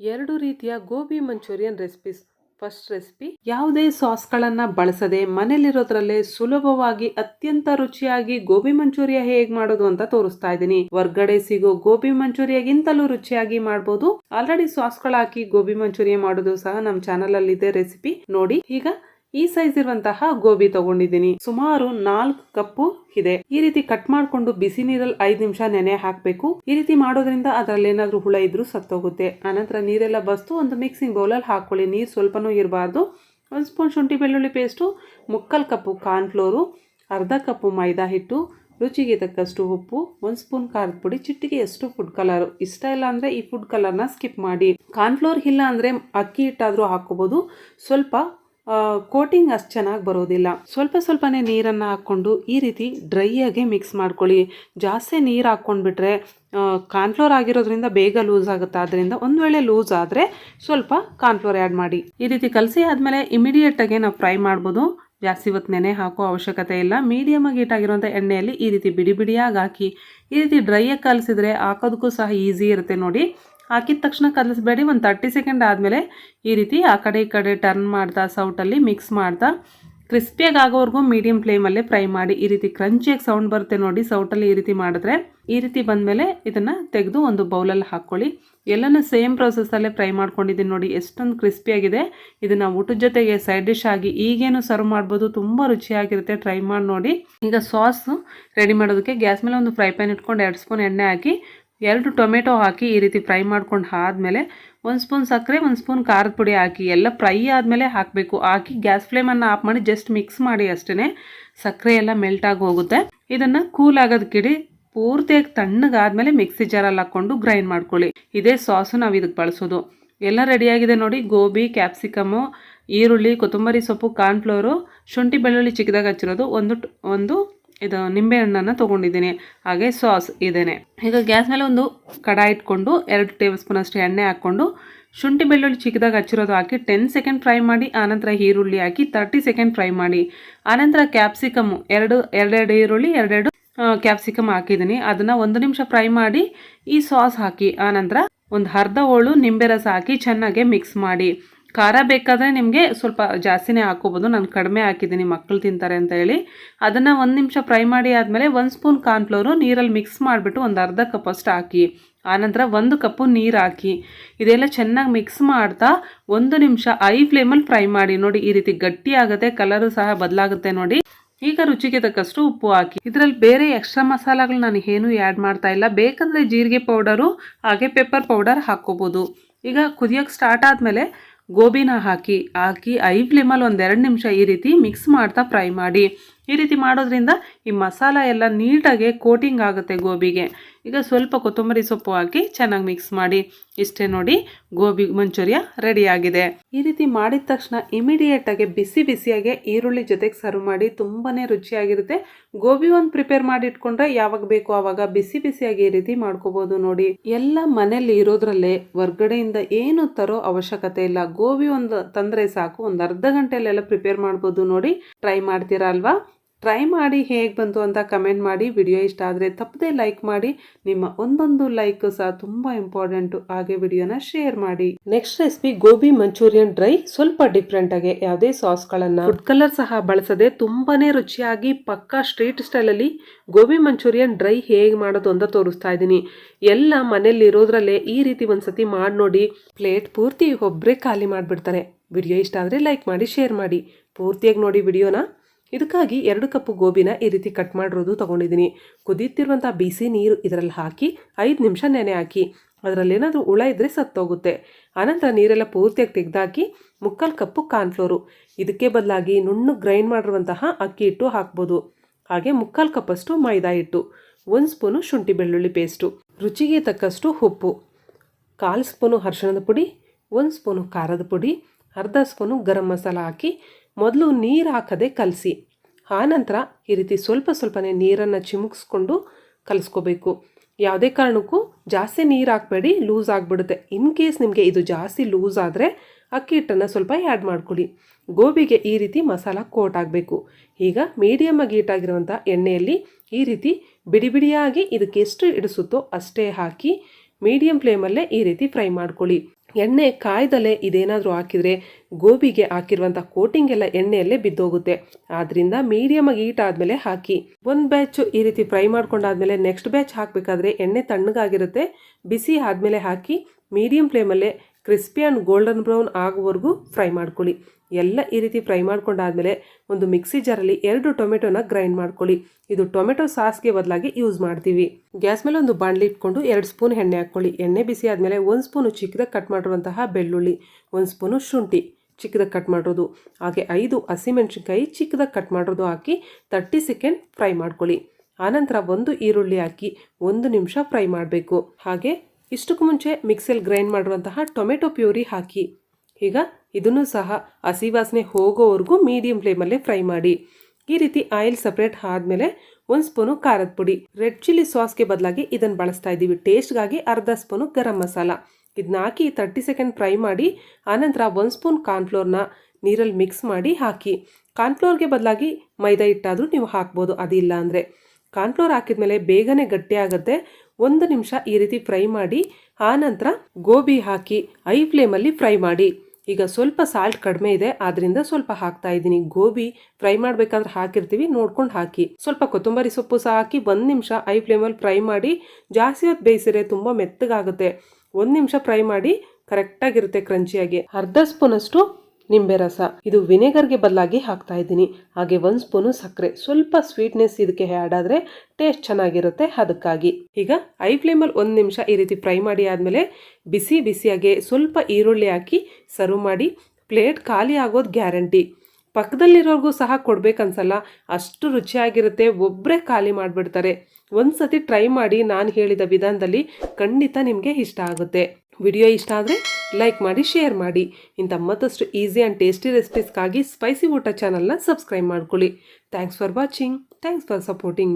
ಎರಡು ರೀತಿಯ gobi Manchurian recipes. First recipe, ಯಾವುದೇ ಸಾಸ್ಗಳನ್ನು ಬಳಸದೆ ಮನೇಲಿರೋದ್ರಲ್ಲೇ ಸುಲಭವಾಗಿ ಅತ್ಯಂತ ರುಚಿಯಾಗಿ ಗೋಬಿ ಮಂಚೂರಿಯ ಹೇಗ್ ಮಾಡೋದು ಅಂತ ತೋರಿಸ್ತಾ ಇದ್ದೀನಿ. ಹೊರ್ಗಡೆ ಸಿಗೋ ಗೋಬಿ ಮಂಚೂರಿಯಗಿಂತಲೂ ರುಚಿಯಾಗಿ ಮಾಡಬಹುದು ಆಲ್ರೆಡಿ ಸಾಸ್ಗಳು ಹಾಕಿ ಗೋಬಿ ಮಂಚೂರಿಯ ಮಾಡೋದು ಸಹ ನಮ್ಮ ಚಾನಲ್ ಅಲ್ಲಿ ಇದೆ ರೆಸಿಪಿ. ನೋಡಿ, ಈಗ ಈ ಸೈಜ್ ಇರುವಂತಹ ಗೋಬಿ ತಗೊಂಡಿದ್ದೀನಿ. ಸುಮಾರು ನಾಲ್ಕು ಕಪ್ಪು ಇದೆ ಈ ರೀತಿ ಕಟ್ ಮಾಡ್ಕೊಂಡು ಬಿಸಿ ನೀರಲ್ಲಿ ಐದ್ ನಿಮಿಷ ನೆನೆ ಹಾಕಬೇಕು. ಈ ರೀತಿ ಮಾಡೋದ್ರಿಂದ ಅದ್ರಲ್ಲಿ ಏನಾದ್ರೂ ಹುಳ ಇದ್ರೂ ಸತ್ತೋಗುತ್ತೆ. ಆನಂತರ ನೀರೆಲ್ಲ ಬಸ್ತು, ಒಂದು ಮಿಕ್ಸಿಂಗ್ ಬೌಲಲ್ಲಿ ಹಾಕೊಳ್ಳಿ ನೀರು ಸ್ವಲ್ಪನೂ ಇರಬಾರ್ದು. ಒಂದು ಸ್ಪೂನ್ ಶುಂಠಿ ಬೆಳ್ಳುಳ್ಳಿ ಪೇಸ್ಟು, ಮುಕ್ಕಲ್ ಕಪ್ಪು ಕಾರ್ನ್ಫ್ಲೋರು ಅರ್ಧ ಕಪ್ಪು ಮೈದಾ ಹಿಟ್ಟು, ರುಚಿಗೆ ತಕ್ಕಷ್ಟು ಉಪ್ಪು, ಒಂದು ಸ್ಪೂನ್ ಖಾರದ ಪುಡಿ ಚಿಟ್ಟಿಗೆಯಷ್ಟು ಫುಡ್ ಕಲರ್ ಇಷ್ಟ ಇಲ್ಲ ಅಂದರೆ ಈ ಫುಡ್ ಕಲರ್ನ ಸ್ಕಿಪ್ ಮಾಡಿ. ಕಾರ್ನ್ಫ್ಲೋರ್ ಇಲ್ಲ ಅಂದರೆ ಅಕ್ಕಿ ಹಿಟ್ಟಾದರೂ ಹಾಕೋಬೋದು ಸ್ವಲ್ಪ ಕೋಟಿಂಗ್ ಅಷ್ಟು ಚೆನ್ನಾಗಿ ಬರೋದಿಲ್ಲ. ಸ್ವಲ್ಪ ಸ್ವಲ್ಪನೇ ನೀರನ್ನು ಹಾಕ್ಕೊಂಡು ಈ ರೀತಿ ಡ್ರೈಯಾಗಿ ಮಿಕ್ಸ್ ಮಾಡ್ಕೊಳ್ಳಿ. ಜಾಸ್ತಿ ನೀರು ಹಾಕ್ಕೊಂಡ್ಬಿಟ್ರೆ ಕಾರ್ನ್ಫ್ಲೋರ್ ಆಗಿರೋದ್ರಿಂದ ಬೇಗ ಲೂಸ್ ಆಗುತ್ತೆ. ಆದ್ದರಿಂದ ಒಂದು ವೇಳೆ ಲೂಸ್ ಆದರೆ ಸ್ವಲ್ಪ ಕಾರ್ನ್ಫ್ಲೋರ್ ಆ್ಯಡ್ ಮಾಡಿ. ಈ ರೀತಿ ಕಲಸಿ ಆದಮೇಲೆ ಇಮಿಡಿಯೇಟಾಗಿ ನಾವು ಫ್ರೈ ಮಾಡ್ಬೋದು. ಜಾಸ್ತಿ ಇವತ್ತು ನೆನೆ ಹಾಕೋ ಅವಶ್ಯಕತೆ ಇಲ್ಲ. ಮೀಡಿಯಮ್ ಆಗಿ ಇಟ್ಟಾಗಿರುವಂಥ ಎಣ್ಣೆಯಲ್ಲಿ ಈ ರೀತಿ ಬಿಡಿ ಬಿಡಿಯಾಗಿ ಹಾಕಿ, ಈ ರೀತಿ ಡ್ರೈಯಾಗಿ ಕಲಸಿದ್ರೆ ಹಾಕೋದಕ್ಕೂ ಸಹ ಈಸಿ ಇರುತ್ತೆ ನೋಡಿ. ಹಾಕಿದ ತಕ್ಷಣ ಕಲಿಸ್ಬೇಡಿ, ಒಂದು ತರ್ಟಿ ಸೆಕೆಂಡ್ ಆದಮೇಲೆ ಈ ರೀತಿ ಆ ಕಡೆ ಈ ಕಡೆ ಟರ್ನ್ ಮಾಡ್ತಾ ಸೌಟಲ್ಲಿ ಮಿಕ್ಸ್ ಮಾಡ್ತಾ ಕ್ರಿಸ್ಪಿಯಾಗಿ ಆಗೋವರೆಗೂ ಮೀಡಿಯಂ ಫ್ಲೇಮಲ್ಲೇ ಫ್ರೈ ಮಾಡಿ ಈ ರೀತಿ ಕ್ರಂಚಿಯಾಗಿ ಸೌಂಡ್ ಬರುತ್ತೆ ನೋಡಿ ಸೌಟಲ್ಲಿ ಈ ರೀತಿ ಮಾಡಿದ್ರೆ, ಈ ರೀತಿ ಬಂದಮೇಲೆ ಇದನ್ನು ತೆಗೆದು ಒಂದು ಬೌಲಲ್ಲಿ ಹಾಕ್ಕೊಳ್ಳಿ. ಎಲ್ಲನೂ ಸೇಮ್ ಪ್ರೊಸೆಸ್ಸಲ್ಲೇ ಫ್ರೈ ಮಾಡ್ಕೊಂಡಿದ್ದೀನಿ ನೋಡಿ, ಎಷ್ಟೊಂದು ಕ್ರಿಸ್ಪಿಯಾಗಿದೆ ಇದನ್ನು ಊಟದ ಜೊತೆಗೆ ಸೈಡ್ ಡಿಶ್ ಆಗಿ ಈಗೇನು ಸರ್ವ್ ಮಾಡ್ಬೋದು, ತುಂಬ ರುಚಿಯಾಗಿರುತ್ತೆ ಟ್ರೈ ಮಾಡಿ ನೋಡಿ. ಈಗ ಸಾಸ್ ರೆಡಿ ಮಾಡೋದಕ್ಕೆ ಗ್ಯಾಸ್ ಮೇಲೆ ಒಂದು ಫ್ರೈ ಪ್ಯಾನ್ ಇಟ್ಕೊಂಡು ಎರಡು ಸ್ಪೂನ್ ಎಣ್ಣೆ ಹಾಕಿ ಎರಡು ಟೊಮೆಟೊ ಹಾಕಿ ಈ ರೀತಿ ಫ್ರೈ ಮಾಡ್ಕೊಂಡು ಆದಮೇಲೆ ಒಂದು ಸ್ಪೂನ್ ಸಕ್ಕರೆ, ಒಂದು ಸ್ಪೂನ್ ಖಾರದ ಪುಡಿ ಹಾಕಿ, ಎಲ್ಲ ಫ್ರೈ ಆದಮೇಲೆ ಹಾಕಬೇಕು. ಹಾಕಿ ಗ್ಯಾಸ್ ಫ್ಲೇಮನ್ನು ಆಫ್ ಮಾಡಿ ಜಸ್ಟ್ ಮಿಕ್ಸ್ ಮಾಡಿ ಅಷ್ಟೇ ಸಕ್ಕರೆ ಎಲ್ಲ ಮೆಲ್ಟ್ ಆಗಿ ಹೋಗುತ್ತೆ. ಇದನ್ನು ಕೂಲ್ ಆಗೋದಕ್ಕಿಡಿ ಪೂರ್ತಿಯಾಗಿ ತಣ್ಣಗಾದಮೇಲೆ ಮಿಕ್ಸಿ ಜಾರಲ್ಲಿ ಹಾಕ್ಕೊಂಡು ಗ್ರೈಂಡ್ ಮಾಡ್ಕೊಳ್ಳಿ. ಇದೇ ಸಾಸು ನಾವು ಇದಕ್ಕೆ ಬಳಸೋದು. ಎಲ್ಲ ರೆಡಿಯಾಗಿದೆ ನೋಡಿ. ಗೋಬಿ, ಕ್ಯಾಪ್ಸಿಕಮು, ಈರುಳ್ಳಿ, ಕೊತ್ತಂಬರಿ ಸೊಪ್ಪು, ಕಾರ್ನ್ಫ್ಲೋರು, ಶುಂಠಿ ಬೆಳ್ಳುಳ್ಳಿ ಚಿಕ್ಕದಾಗಿ ಹಚ್ಚಿರೋದು. ಒಂದು ಒಂದು ಇದು ನಿಂಬೆ ಹಣ್ಣನ್ನು ತೊಗೊಂಡಿದ್ದೀನಿ. ಹಾಗೆ ಸಾಸ್ ಇದೇನೆ. ಈಗ ಗ್ಯಾಸ್ ಮೇಲೆ ಒಂದು ಕಡಾಯಿ ಇಟ್ಕೊಂಡು ಎರಡು ಟೇಬಲ್ ಸ್ಪೂನ್ ಅಷ್ಟು ಎಣ್ಣೆ ಹಾಕ್ಕೊಂಡು ಶುಂಠಿ ಬೆಳ್ಳುಳ್ಳಿ ಚಿಕ್ಕದಾಗಿ ಹಚ್ಚಿರೋದು ಹಾಕಿ ಟೆನ್ ಸೆಕೆಂಡ್ ಫ್ರೈ ಮಾಡಿ, ಆನಂತರ ಈರುಳ್ಳಿ ಹಾಕಿ ತರ್ಟಿ ಸೆಕೆಂಡ್ ಫ್ರೈ ಮಾಡಿ. ಆನಂತರ ಕ್ಯಾಪ್ಸಿಕಮ್ ಎರಡು, ಎರಡೆರಡು ಈರುಳ್ಳಿ, ಎರಡೆರಡು ಕ್ಯಾಪ್ಸಿಕಮ್ ಹಾಕಿದ್ದೀನಿ. ಅದನ್ನು ಒಂದು ನಿಮಿಷ ಫ್ರೈ ಮಾಡಿ, ಈ ಸಾಸ್ ಹಾಕಿ, ಆನಂತರ ಒಂದು ಅರ್ಧ ಹೋಳು ನಿಂಬೆ ರಸ ಹಾಕಿ ಚೆನ್ನಾಗಿ ಮಿಕ್ಸ್ ಮಾಡಿ. ಖಾರ ಬೇಕಾದರೆ ನಿಮಗೆ ಸ್ವಲ್ಪ ಜಾಸ್ತಿನೇ ಹಾಕೋಬೋದು. ನಾನು ಕಡಿಮೆ ಹಾಕಿದ್ದೀನಿ ಮಕ್ಕಳು ತಿಂತಾರೆ ಅಂತ ಹೇಳಿ. ಅದನ್ನು ಒಂದು ನಿಮಿಷ ಫ್ರೈ ಮಾಡಿ ಆದಮೇಲೆ ಒಂದು ಸ್ಪೂನ್ ಕಾರ್ನ್ಫ್ಲೋರು ನೀರಲ್ಲಿ ಮಿಕ್ಸ್ ಮಾಡಿಬಿಟ್ಟು ಒಂದು ಅರ್ಧ ಕಪ್ ಅಷ್ಟು ಹಾಕಿ. ಆನಂತರ ಒಂದು ಕಪ್ಪು ನೀರು ಹಾಕಿ. ಇದೆಲ್ಲ ಚೆನ್ನಾಗಿ ಮಿಕ್ಸ್ ಮಾಡ್ತಾ ಒಂದು ನಿಮಿಷ ಐ ಫ್ಲೇಮಲ್ಲಿ ಫ್ರೈ ಮಾಡಿ. ನೋಡಿ, ಈ ರೀತಿ ಗಟ್ಟಿ ಆಗುತ್ತೆ, ಕಲರು ಸಹ ಬದಲಾಗುತ್ತೆ ನೋಡಿ. ಈಗ ರುಚಿಗೆ ತಕ್ಕಷ್ಟು ಉಪ್ಪು ಹಾಕಿ. ಇದರಲ್ಲಿ ಬೇರೆ ಎಕ್ಸ್ಟ್ರಾ ಮಸಾಲಗಳು ನಾನು ಏನು ಆ್ಯಡ್ ಮಾಡ್ತಾ ಇಲ್ಲ. ಬೇಕಂದರೆ ಜೀರಿಗೆ ಪೌಡರು, ಹಾಗೆ ಪೆಪ್ಪರ್ ಪೌಡರ್ ಹಾಕ್ಕೋಬೋದು. ಈಗ ಕುದಿಯೋಕ್ಕೆ ಸ್ಟಾರ್ಟ್ ಆದಮೇಲೆ ಗೋಬಿನ ಹಾಕಿ ಹಾಕಿ, ಐ ಫ್ಲೇಮಲ್ಲಿ ಒಂದೆರಡು ನಿಮಿಷ ಈ ರೀತಿ ಮಿಕ್ಸ್ ಮಾಡ್ತಾ ಫ್ರೈ ಮಾಡಿ. ಈ ರೀತಿ ಮಾಡೋದ್ರಿಂದ ಈ ಮಸಾಲ ಎಲ್ಲ ನೀಟಾಗಿ ಕೋಟಿಂಗ್ ಆಗುತ್ತೆ ಗೋಬಿಗೆ. ಈಗ ಸ್ವಲ್ಪ ಕೊತ್ತಂಬರಿ ಸೊಪ್ಪು ಹಾಕಿ ಚೆನ್ನಾಗಿ ಮಿಕ್ಸ್ ಮಾಡಿ. ಇಷ್ಟೇ ನೋಡಿ ಗೋಬಿ ಮಂಚೂರಿಯ ರೆಡಿಯಾಗಿದೆ. ಈ ರೀತಿ ಮಾಡಿದ ತಕ್ಷಣ ಇಮಿಡಿಯೇಟಾಗಿ ಬಿಸಿ ಬಿಸಿಯಾಗಿ ಈರುಳ್ಳಿ ಜೊತೆಗೆ ಸರ್ವ್ ಮಾಡಿ ತುಂಬಾ ರುಚಿಯಾಗಿರುತ್ತೆ. ಗೋಬಿ ಒಂದು ಪ್ರಿಪೇರ್ ಮಾಡಿ ಇಟ್ಕೊಂಡ್ರೆ ಯಾವಾಗ ಬೇಕು ಆವಾಗ ಬಿಸಿ ಬಿಸಿಯಾಗಿ ಈ ರೀತಿ ಮಾಡ್ಕೋಬೋದು ನೋಡಿ. ಎಲ್ಲ ಮನೇಲಿ ಇರೋದ್ರಲ್ಲೇ ಹೊರ್ಗಡೆಯಿಂದ ಏನು ತರೋ ಅವಶ್ಯಕತೆ ಇಲ್ಲ. ಗೋಬಿ ಒಂದು ತಂದರೆ ಸಾಕು. ಒಂದು ಅರ್ಧ ಗಂಟೆಯಲ್ಲೆಲ್ಲ ಪ್ರಿಪೇರ್ ಮಾಡ್ಬೋದು ನೋಡಿ. ಟ್ರೈ ಮಾಡ್ತೀರಾ ಅಲ್ವಾ? ಟ್ರೈ ಮಾಡಿ ಹೇಗೆ ಬಂತು ಅಂತ ಕಮೆಂಟ್ ಮಾಡಿ. ವಿಡಿಯೋ ಇಷ್ಟ ಆದರೆ ತಪ್ಪದೇ ಲೈಕ್ ಮಾಡಿ. ನಿಮ್ಮ ಒಂದೊಂದು ಲೈಕ್ ಸಹ ತುಂಬ ಇಂಪಾರ್ಟೆಂಟು ಹಾಗೆ ವಿಡಿಯೋನ ಶೇರ್ ಮಾಡಿ. Next recipe gobi Manchurian dry ಸ್ವಲ್ಪ ಡಿಫ್ರೆಂಟ್ ಆಗಿ ಯಾವುದೇ ಸಾಸ್ಗಳನ್ನು ಫುಡ್ ಕಲರ್ ಸಹ ಬಳಸದೆ ತುಂಬಾನೇ ರುಚಿಯಾಗಿ ಪಕ್ಕಾ ಸ್ಟ್ರೀಟ್ ಸ್ಟೈಲಲ್ಲಿ ಗೋಬಿ ಮಂಚೂರಿಯನ್ ಡ್ರೈ ಹೇಗೆ ಮಾಡೋದು ಅಂತ ತೋರಿಸ್ತಾ ಇದ್ದೀನಿ. ಎಲ್ಲ ಮನೆಯಲ್ಲಿ ಇರೋದ್ರಲ್ಲೇ ಈ ರೀತಿ ಒಂದ್ಸತಿ ಮಾಡಿ ನೋಡಿ. ಪ್ಲೇಟ್ ಪೂರ್ತಿ ಒಬ್ಬರೇ ಖಾಲಿ ಮಾಡಿಬಿಡ್ತಾರೆ. ವಿಡಿಯೋ ಇಷ್ಟ ಆದರೆ ಲೈಕ್ ಮಾಡಿ ಶೇರ್ ಮಾಡಿ. ಪೂರ್ತಿಯಾಗಿ ನೋಡಿ ವಿಡಿಯೋನ ಇದಕ್ಕಾಗಿ ಎರಡು ಕಪ್ಪು ಗೋಬಿನ ಈ ರೀತಿ ಕಟ್ ಮಾಡಿರೋದು ತೊಗೊಂಡಿದ್ದೀನಿ. ಕುದಿಯುತ್ತಿರುವಂಥ ಬಿಸಿ ನೀರು ಇದರಲ್ಲಿ ಹಾಕಿ ಐದು ನಿಮಿಷ ನೆನೆ ಹಾಕಿ. ಅದರಲ್ಲಿ ಏನಾದರೂ ಹುಳ ಇದ್ದರೆ ಸತ್ತೋಗುತ್ತೆ. ಆನಂತರ ನೀರೆಲ್ಲ ಪೂರ್ತಿಯಾಗಿ ತೆಗೆದಾಕಿ ಮುಕ್ಕಾಲು ಕಪ್ಪು ಕಾರ್ನ್ಫ್ಲೋರು. ಇದಕ್ಕೆ ಬದಲಾಗಿ ನುಣ್ಣು ಗ್ರೈಂಡ್ ಮಾಡಿರುವಂತಹ ಅಕ್ಕಿ ಹಿಟ್ಟು ಹಾಕ್ಬೋದು. ಹಾಗೆ ಮುಕ್ಕಾಲು ಕಪ್ಪಷ್ಟು ಮೈದಾ ಹಿಟ್ಟು, ಒಂದು ಸ್ಪೂನು ಶುಂಠಿ ಬೆಳ್ಳುಳ್ಳಿ ಪೇಸ್ಟು, ರುಚಿಗೆ ತಕ್ಕಷ್ಟು ಉಪ್ಪು, ಕಾಲು ಸ್ಪೂನು ಅರಿಶಿಣದ ಪುಡಿ, ಒಂದು ಸ್ಪೂನು ಖಾರದ ಪುಡಿ, ಅರ್ಧ ಸ್ಪೂನು ಗರಂ ಮಸಾಲ ಹಾಕಿ ಮೊದಲು ನೀರು ಹಾಕದೆ ಕಲಸಿ. ಆನಂತರ ಈ ರೀತಿ ಸ್ವಲ್ಪ ಸ್ವಲ್ಪನೇ ನೀರನ್ನು ಚಿಮುಕ್ಸ್ಕೊಂಡು ಕಲಿಸ್ಕೋಬೇಕು. ಯಾವುದೇ ಕಾರಣಕ್ಕೂ ಜಾಸ್ತಿ ನೀರು ಹಾಕಬೇಡಿ, ಲೂಸ್ ಆಗಿಬಿಡುತ್ತೆ. ಇನ್ ಕೇಸ್ ನಿಮಗೆ ಇದು ಜಾಸ್ತಿ ಲೂಸ್ ಆದರೆ ಅಕ್ಕಿ ಹಿಟ್ಟನ್ನು ಸ್ವಲ್ಪ ಆ್ಯಡ್ ಮಾಡ್ಕೊಳ್ಳಿ. ಗೋಬಿಗೆ ಈ ರೀತಿ ಮಸಾಲ ಕೋಟ್ ಆಗಬೇಕು. ಈಗ ಮೀಡಿಯಮ್ಮಾಗಿ ಹೀಟಾಗಿರುವಂಥ ಎಣ್ಣೆಯಲ್ಲಿ ಈ ರೀತಿ ಬಿಡಿ ಬಿಡಿಯಾಗಿ ಇದಕ್ಕೆ ಎಷ್ಟು ಇಡಿಸುತ್ತೋ ಅಷ್ಟೇ ಹಾಕಿ ಮೀಡಿಯಂ ಫ್ಲೇಮಲ್ಲೇ ಈ ರೀತಿ ಫ್ರೈ ಮಾಡ್ಕೊಳ್ಳಿ. ಎಣ್ಣೆ ಕಾಯ್ದಲೆ ಇದೇನಾದರೂ ಹಾಕಿದರೆ ಗೋಬಿಗೆ ಹಾಕಿರುವಂಥ ಕೋಟಿಂಗ್ ಎಲ್ಲ ಎಣ್ಣೆಯಲ್ಲೇ ಬಿದ್ದೋಗುತ್ತೆ. ಆದ್ದರಿಂದ ಮೀಡಿಯಮ್ ಆಗಿ ಹೀಟ್ ಆದಮೇಲೆ ಹಾಕಿ. ಒಂದು ಬ್ಯಾಚ್ ಈ ರೀತಿ ಫ್ರೈ ಮಾಡ್ಕೊಂಡಾದ್ಮೇಲೆ ನೆಕ್ಸ್ಟ್ ಬ್ಯಾಚ್ ಹಾಕಬೇಕಾದ್ರೆ ಎಣ್ಣೆ ತಣ್ಣಗಾಗಿರುತ್ತೆ. ಬಿಸಿ ಆದಮೇಲೆ ಹಾಕಿ ಮೀಡಿಯಮ್ ಫ್ಲೇಮಲ್ಲೇ ಕ್ರಿಸ್ಪಿ ಆ್ಯಂಡ್ ಗೋಲ್ಡನ್ ಬ್ರೌನ್ ಆಗುವವರೆಗೂ ಫ್ರೈ ಮಾಡ್ಕೊಳ್ಳಿ. ಎಲ್ಲ ಈ ರೀತಿ ಫ್ರೈ ಮಾಡ್ಕೊಂಡಾದ್ಮೇಲೆ ಒಂದು ಮಿಕ್ಸಿ ಜಾರಲ್ಲಿ ಎರಡು ಟೊಮೆಟೊನ ಗ್ರೈಂಡ್ ಮಾಡ್ಕೊಳ್ಳಿ. ಇದು ಟೊಮೆಟೊ ಸಾಸ್ಗೆ ಬದಲಾಗಿ ಯೂಸ್ ಮಾಡ್ತೀವಿ. ಗ್ಯಾಸ್ ಮೇಲೆ ಒಂದು ಬಾಣಲಿ ಇಟ್ಕೊಂಡು ಎರಡು ಸ್ಪೂನ್ ಎಣ್ಣೆ ಹಾಕ್ಕೊಳ್ಳಿ. ಎಣ್ಣೆ ಬಿಸಿ ಆದಮೇಲೆ ಒಂದು ಸ್ಪೂನು ಚಿಕ್ಕದಾಗಿ ಕಟ್ ಮಾಡಿರುವಂತಹ ಬೆಳ್ಳುಳ್ಳಿ, ಒಂದು ಸ್ಪೂನು ಶುಂಠಿ ಚಿಕ್ಕದಾಗಿ ಕಟ್ ಮಾಡಿರೋದು. ಹಾಗೆ ಐದು ಹಸಿಮೆಣಸಿನ್ಕಾಯಿ ಚಿಕ್ಕದಾಗಿ ಕಟ್ ಮಾಡಿರೋದು ಹಾಕಿ ತರ್ಟಿ ಸೆಕೆಂಡ್ ಫ್ರೈ ಮಾಡ್ಕೊಳ್ಳಿ. ಆನಂತರ ಒಂದು ಈರುಳ್ಳಿ ಹಾಕಿ ಒಂದು ನಿಮಿಷ ಫ್ರೈ ಮಾಡಬೇಕು. ಹಾಗೆ ಇಷ್ಟಕ್ಕೂ ಮುಂಚೆ ಮಿಕ್ಸಲ್ಲಿ ಗ್ರೈಂಡ್ ಮಾಡಿರುವಂತಹ ಟೊಮೆಟೊ ಪ್ಯೂರಿ ಹಾಕಿ. ಈಗ ಇದನ್ನು ಸಹ ಹಸಿ ವಾಸನೆ ಹೋಗೋವರೆಗೂ ಮೀಡಿಯಂ ಫ್ಲೇಮಲ್ಲೇ ಫ್ರೈ ಮಾಡಿ. ಈ ರೀತಿ ಆಯಿಲ್ ಸಪ್ರೇಟ್ ಆದಮೇಲೆ ಒಂದು ಸ್ಪೂನು ಖಾರದ ಪುಡಿ ರೆಡ್ ಚಿಲ್ಲಿ ಸಾಸ್ಗೆ ಬದಲಾಗಿ ಇದನ್ನು ಬಳಸ್ತಾ ಇದ್ದೀವಿ. ಟೇಸ್ಟ್ಗಾಗಿ ಅರ್ಧ ಸ್ಪೂನು ಗರಂ ಮಸಾಲ. ಇದನ್ನ ಹಾಕಿ ತರ್ಟಿ ಸೆಕೆಂಡ್ ಫ್ರೈ ಮಾಡಿ, ಆನಂತರ ಒಂದು ಸ್ಪೂನ್ ಕಾರ್ನ್ಫ್ಲೋರ್ನ ನೀರಲ್ಲಿ ಮಿಕ್ಸ್ ಮಾಡಿ ಹಾಕಿ. ಕಾರ್ನ್ಫ್ಲೋರ್ಗೆ ಬದಲಾಗಿ ಮೈದಾ ಹಿಟ್ಟಾದರೂ ನೀವು ಹಾಕ್ಬೋದು, ಅದಿಲ್ಲ ಅಂದರೆ. ಕಾರ್ನ್ಫ್ಲೋರ್ ಹಾಕಿದ್ಮೇಲೆ ಬೇಗನೆ ಗಟ್ಟಿ ಆಗುತ್ತೆ. ಒಂದು ನಿಮಿಷ ಈ ರೀತಿ ಫ್ರೈ ಮಾಡಿ, ಆನಂತರ ಗೋಬಿ ಹಾಕಿ ಐ ಫ್ಲೇಮಲ್ಲಿ ಫ್ರೈ ಮಾಡಿ. ಈಗ ಸ್ವಲ್ಪ ಸಾಲ್ಟ್ ಕಡಿಮೆ ಇದೆ, ಆದ್ರಿಂದ ಸ್ವಲ್ಪ ಹಾಕ್ತಾ ಇದ್ದೀನಿ. ಗೋಬಿ ಫ್ರೈ ಮಾಡಬೇಕಾದ್ರೆ ಹಾಕಿರ್ತೀವಿ, ನೋಡ್ಕೊಂಡು ಹಾಕಿ. ಸ್ವಲ್ಪ ಕೊತ್ತಂಬರಿ ಸೊಪ್ಪು ಸಹ ಹಾಕಿ, ಒಂದು ನಿಮಿಷ ಐ ಫ್ಲೇಮಲ್ಲಿ ಫ್ರೈ ಮಾಡಿ, ಜಾಸ್ತಿ ಹೊತ್ತು ಬೇಯಿಸಿದ್ರೆ ತುಂಬ ಮೆತ್ತಗಾಗುತ್ತೆ. ಒಂದು ನಿಮಿಷ ಫ್ರೈ ಮಾಡಿ ಕರೆಕ್ಟಾಗಿರುತ್ತೆ ಕ್ರಂಚಿಯಾಗಿ ಅರ್ಧ ಸ್ಪೂನಷ್ಟು ನಿಂಬೆ ರಸ. ಇದು ವಿನೆಗರ್ಗೆ ಬದಲಾಗಿ ಹಾಕ್ತಾ ಇದ್ದೀನಿ. ಹಾಗೆ ಒಂದು ಸ್ಪೂನು ಸಕ್ಕರೆ. ಸ್ವಲ್ಪ ಸ್ವೀಟ್ನೆಸ್ ಇದಕ್ಕೆ ಆ್ಯಡ್ ಆದರೆ ಟೇಸ್ಟ್ ಚೆನ್ನಾಗಿರುತ್ತೆ ಅದಕ್ಕಾಗಿ. ಈಗ ಐ ಫ್ಲೇಮಲ್ಲಿ ಒಂದು ನಿಮಿಷ ಈ ರೀತಿ ಫ್ರೈ ಮಾಡಿ ಆದಮೇಲೆ ಬಿಸಿ ಬಿಸಿಯಾಗಿ ಸ್ವಲ್ಪ ಈರುಳ್ಳಿ ಹಾಕಿ ಸರ್ವ್ ಮಾಡಿ. ಪ್ಲೇಟ್ ಖಾಲಿ ಆಗೋದು ಗ್ಯಾರಂಟಿ. ಪಕ್ಕದಲ್ಲಿರೋರ್ಗೂ ಸಹ ಕೊಡ್ಬೇಕನ್ಸಲ್ಲ. ಅಷ್ಟು ರುಚಿಯಾಗಿರುತ್ತೆ. ಒಬ್ಬರೇ ಖಾಲಿ ಮಾಡಿಬಿಡ್ತಾರೆ. ಒಂದು ಸತಿ ಟ್ರೈ ಮಾಡಿ ನಾನು ಹೇಳಿದ ವಿಧಾನದಲ್ಲಿ ಖಂಡಿತ ನಿಮಗೆ ಇಷ್ಟ ಆಗುತ್ತೆ. ವಿಡಿಯೋ ಇಷ್ಟ ಆದರೆ ಲೈಕ್ ಮಾಡಿ, ಶೇರ್ ಮಾಡಿ. ಇಂಥ ಮತ್ತಷ್ಟು ಈಸಿ ಆ್ಯಂಡ್ ಟೇಸ್ಟಿ ರೆಸಿಪೀಸ್ಗಾಗಿ ಸ್ಪೈಸಿ ಊಟ ಚಾನಲ್ನ ಸಬ್ಸ್ಕ್ರೈಬ್ ಮಾಡ್ಕೊಳ್ಳಿ. Thanks for watching thanks for supporting me